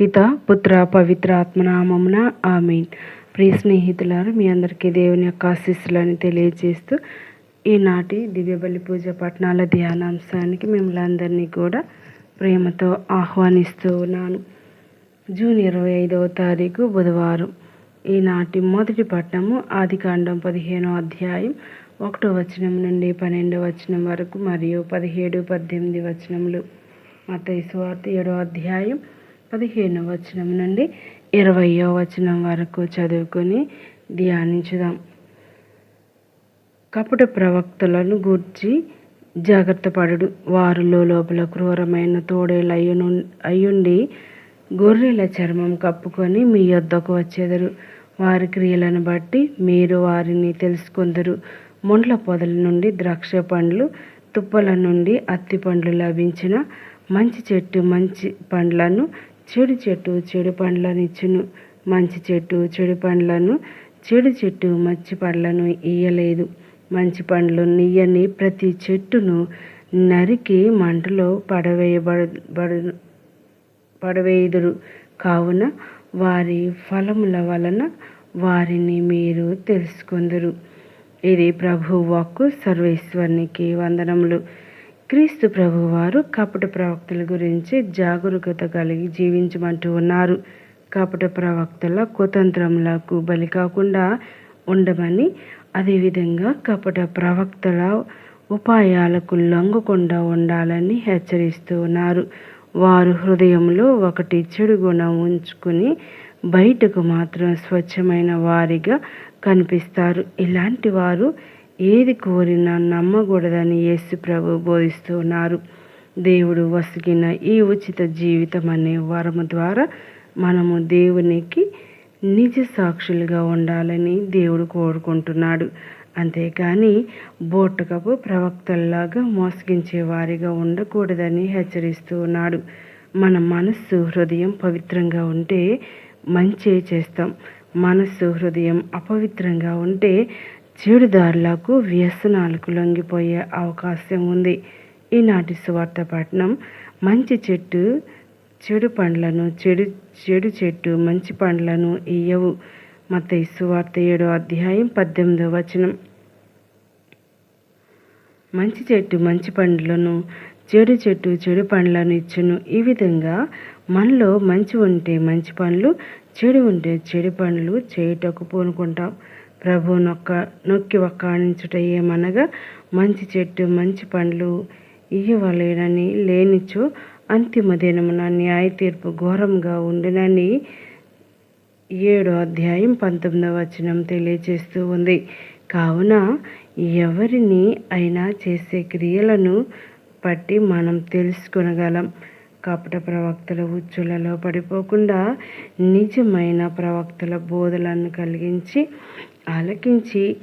పిత పుత్ర పవిత్ర ఆత్మనామమున ఆమెన్. ప్రియ స్నేహితులారు మీ అందరికీ దేవుని యొక్క ఆశీస్సులను తెలియజేస్తూ ఈనాటి దివ్యబలి పూజ పట్టణాల ధ్యానాంశానికి మిమ్మల్ని అందరినీ కూడా ప్రేమతో ఆహ్వానిస్తూ ఉన్నాను. జూన్ ఇరవై ఐదవ తారీఖు బుధవారం. ఈనాటి మొదటి పట్టణము ఆదికాండం పదిహేనో అధ్యాయం ఒకటో వచనం నుండి పన్నెండో వచనం వరకు మరియు పదిహేడు పద్దెనిమిది వచనములు. మత స్వార్థ ఏడో అధ్యాయం పదిహేనవ వచనం నుండి ఇరవయో వచనం వరకు చదువుకొని ధ్యానించుదాం. కపట ప్రవక్తలను గూర్చి జాగ్రత్త పడడు వారిలో లోపల క్రూరమైన తోడేలు అయ్యును అయ్యుండి గొర్రెల చర్మం కప్పుకొని మీ యొద్దకు వచ్చేదరు. వారి క్రియలను బట్టి మీరు వారిని తెలుసుకుందరు. ముండ్ల పొదల నుండి ద్రాక్ష పండ్లు తుప్పల నుండి అత్తి పండ్లు లభించిన మంచి చెట్టు మంచి పండ్లను చెడు చెట్టు చెడు పండ్లను ఇచ్చును. మంచి చెట్టు చెడు పండ్లను చెడు చెట్టు మంచి పండ్లను ఇయ్యలేదు. మంచి పండ్లు నియ్యని ప్రతి చెట్టును నరికి మంటలో పడవేయబడు పడవేయుదురు. కావున వారి ఫలముల వలన వారిని మీరు తెలుసుకుందరు. ఇది ప్రభు వాక్కు సర్వేశ్వరునికి వందనములు. క్రీస్తు ప్రభువారు కపట ప్రవక్తల గురించి జాగరూకత కలిగి జీవించమంటూ ఉన్నారు. కపట ప్రవక్తల కుతంత్రములకు బలి కాకుండా ఉండమని అదేవిధంగా కపట ప్రవక్తల ఉపాయాలకు లొంగకుండా ఉండాలని హెచ్చరిస్తూ ఉన్నారు. వారు హృదయంలో ఒకటి చెడు గుణం ఉంచుకుని బయటకు మాత్రం స్వచ్ఛమైన వారిగా కనిపిస్తారు. ఇలాంటి వారు ఏది కోరినా నమ్మకూడదని యేసు ప్రభు బోధిస్తున్నారు. దేవుడు వసిగిన ఈ ఉచిత జీవితం అనే వరము ద్వారా మనము దేవునికి నిజ సాక్షులుగా ఉండాలని దేవుడు కోరుకుంటున్నాడు. అంతేకాని బోటకపు ప్రవక్తల్లాగా మోసగించే వారిగా ఉండకూడదని హెచ్చరిస్తూ ఉన్నాడు. మన మనస్సు హృదయం పవిత్రంగా ఉంటే మంచి చేస్తాం. మనస్సు హృదయం అపవిత్రంగా ఉంటే చెడుదారులకు వ్యసనాలకు లొంగిపోయే అవకాశం ఉంది. ఈనాటి సువార్త పట్టణం మంచి చెట్టు చెడు పండ్లను చెడు చెడు చెట్టు మంచి పండ్లను ఇయ్యవు. మత సువార్త ఏడో అధ్యాయం పద్దెనిమిదో వచనం. మంచి చెట్టు మంచి పండ్లను చెడు చెట్టు చెడు పండ్లను ఇచ్చును. ఈ విధంగా మనలో మంచి ఉంటే మంచి పండ్లు చెడు ఉంటే చెడు పండ్లు చేయుటకు పూనుకుంటాం. ప్రభు నొక్క నొక్కి ఒక్కాణించుట ఏమనగా మంచి చెట్టు మంచి పండ్లు ఇయ్యవలేనని లేనిచో అంతిమ దినమున న్యాయ తీర్పు ఘోరంగా ఉండినని ఏడో అధ్యాయం పంతొమ్మిదవ వచనం తెలియజేస్తూ ఉంది. కావున ఎవరిని అయినా చేసే క్రియలను బట్టి మనం తెలుసుకొనగలం. కపట ప్రవక్తల ఉచ్చులలో పడిపోకుండా నిజమైన ప్రవక్తల బోధలను కలిగించి ఆలకించి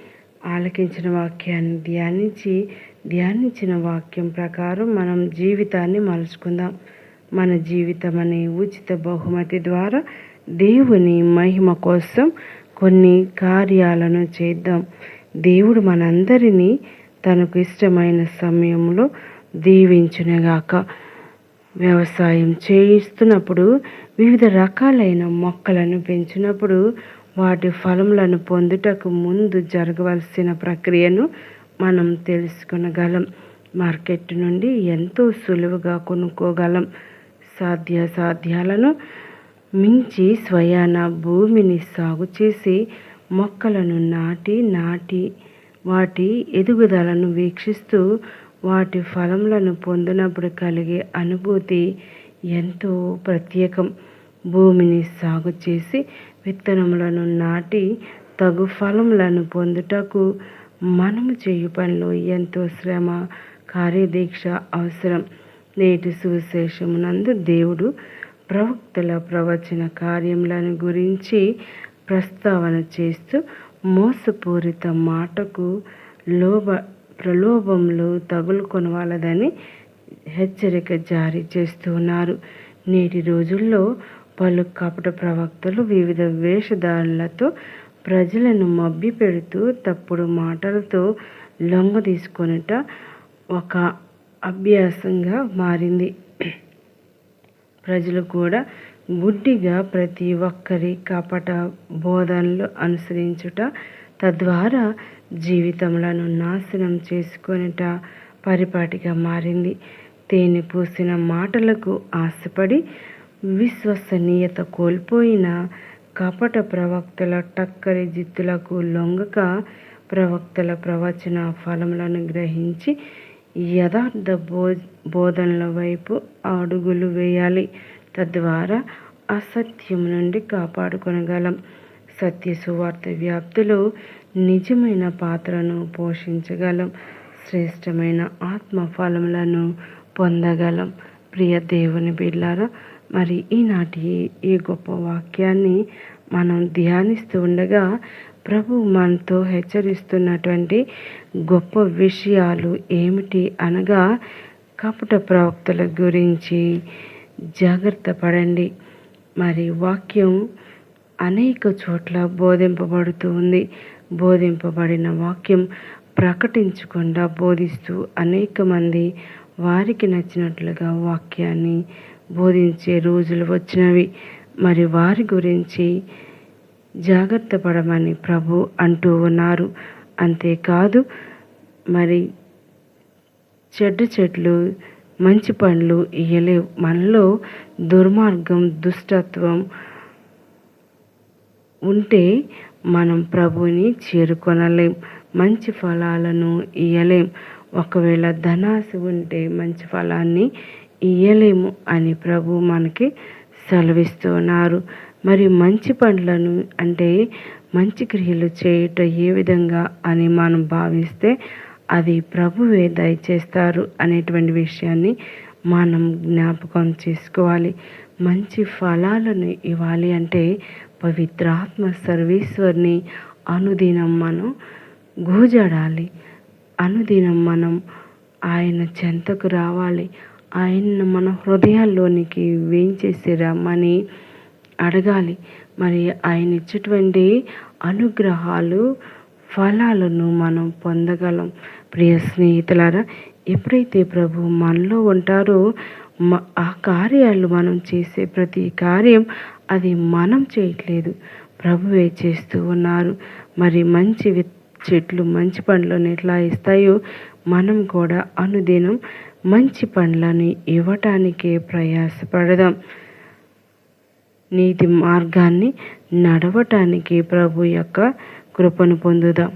ఆలకించిన వాక్యాన్ని ధ్యానించి ధ్యానించిన వాక్యం ప్రకారం మనం జీవితాన్ని మలుచుకుందాం. మన జీవితం అనే ఉచిత బహుమతి ద్వారా దేవుని మహిమ కోసం కొన్ని కార్యాలను చేద్దాం. దేవుడు మనందరినీ తనకు ఇష్టమైన సమయంలో దీవించునగాక. వ్యవసాయం చేయిస్తున్నప్పుడు వివిధ రకాలైన మొక్కలను పెంచినప్పుడు వాటి ఫలములను పొందుటకు ముందు జరగవలసిన ప్రక్రియను మనం తెలుసుకొనగలం. మార్కెట్ నుండి ఎంతో సులువుగా కొనుక్కోగలం. సాధ్యాసాధ్యాలను మించి స్వయాన భూమిని సాగు చేసి మొక్కలను నాటి నాటి వాటి ఎదుగుదలను వీక్షిస్తూ వాటి ఫలములను పొందినప్పుడు కలిగే అనుభూతి ఎంతో ప్రత్యేకం. భూమిని సాగు చేసి విత్తనములను నాటి తగు ఫలములను పొందుటకు మనము చేయు పనిలో ఎంతో శ్రమ కార్యదీక్ష అవసరం. నేటి సువిశేషమునందు దేవుడు ప్రవక్తల ప్రవచన కార్యములను గురించి ప్రస్తావన చేస్తూ మోసపూరిత మాటకు లోబ ప్రలోభంలో తగులుకొనవాలదని హెచ్చరిక జారీ చేస్తున్నారు నేటి రోజుల్లో పలు కపట ప్రవక్తలు వివిధ వేషధారులతో ప్రజలను మబ్బి పెడుతూ తప్పుడు మాటలతో లొంగ తీసుకొనుట ఒక అభ్యాసంగా మారింది. ప్రజలు కూడా గుడ్డిగా ప్రతి ఒక్కరి కపట బోధనలు అనుసరించుట తద్వారా జీవితములను నాశనం చేసుకొనుట పరిపాటిగా మారింది. తేనె పూసిన మాటలకు ఆశపడి విశ్వసనీయత కోల్పోయిన కపట ప్రవక్తల టక్కరి జిత్తులకు లొంగక ప్రవక్తల ప్రవచన ఫలములను గ్రహించి యథార్థ బో బోధనల వైపు అడుగులు వేయాలి. తద్వారా అసత్యం నుండి కాపాడుకొనగలం. సత్య సువార్త వ్యాప్తిలో నిజమైన పాత్రను పోషించగలం. శ్రేష్టమైన ఆత్మ ఫలములను పొందగలం. ప్రియ దేవుని బిడ్లారా మరి ఈనాటి ఈ గొప్ప వాక్యాన్ని మనం ధ్యానిస్తూ ఉండగా ప్రభు మనతో హెచ్చరిస్తున్నటువంటి గొప్ప విషయాలు ఏమిటి అనగా కపట ప్రవక్తల గురించి జాగ్రత్త పడండి మరి వాక్యం అనేక చోట్ల బోధింపబడుతూ ఉంది. బోధింపబడిన వాక్యం ప్రకటించకుండా బోధిస్తూ అనేక మంది వారికి నచ్చినట్లుగా వాక్యాన్ని బోధించే రోజులు వచ్చినవి. మరి వారి గురించి జాగ్రత్త పడమని ప్రభు అంటూ ఉన్నారు. అంతేకాదు మరి చెడ్డ చెట్లు మంచి పండ్లు ఇయ్యలేవు. మనలో దుర్మార్గం దుష్టత్వం ఉంటే మనం ప్రభుని చేరుకొనలేం మంచి ఫలాలను ఇయ్యలేం. ఒకవేళ ధనాశ ఉంటే మంచి ఫలాన్ని ఇయ్యలేము అని ప్రభు మనకి సెలవిస్తున్నారు. మరి మంచి పండ్లను అంటే మంచి క్రియలు చేయుట ఏ విధంగా అని మనం భావిస్తే అది ప్రభువే దయచేస్తారు అనేటువంటి విషయాన్ని మనం జ్ఞాపకం చేసుకోవాలి. మంచి ఫలాలను ఇవ్వాలి అంటే పవిత్రాత్మ సర్వేశ్వరిని అనుదినం మనం గూజడాలి. అనుదినం మనం ఆయన చెంతకు రావాలి. ఆయన్ను మన హృదయాల్లోనికి వేయించేసి రమ్మని అడగాలి. మరి ఆయన ఇచ్చేటువంటి అనుగ్రహాలు ఫలాలను మనం పొందగలం. ప్రియ స్నేహితులారా ఎప్పుడైతే ప్రభు మనలో ఉంటారో ఆ కార్యాలు మనం చేసే ప్రతి కార్యం అది మనం చేయట్లేదు. ప్రభువే చేస్తూ ఉన్నారు. మరి మంచి చెట్లు మంచి పండ్లను ఎట్లా ఇస్తాయో మనం కూడా అనుదినం మంచి పండ్లను ఇవ్వటానికే ప్రయాసపడదాం. నీతి మార్గాన్ని నడవటానికి ప్రభు యొక్క కృపను పొందుదాం.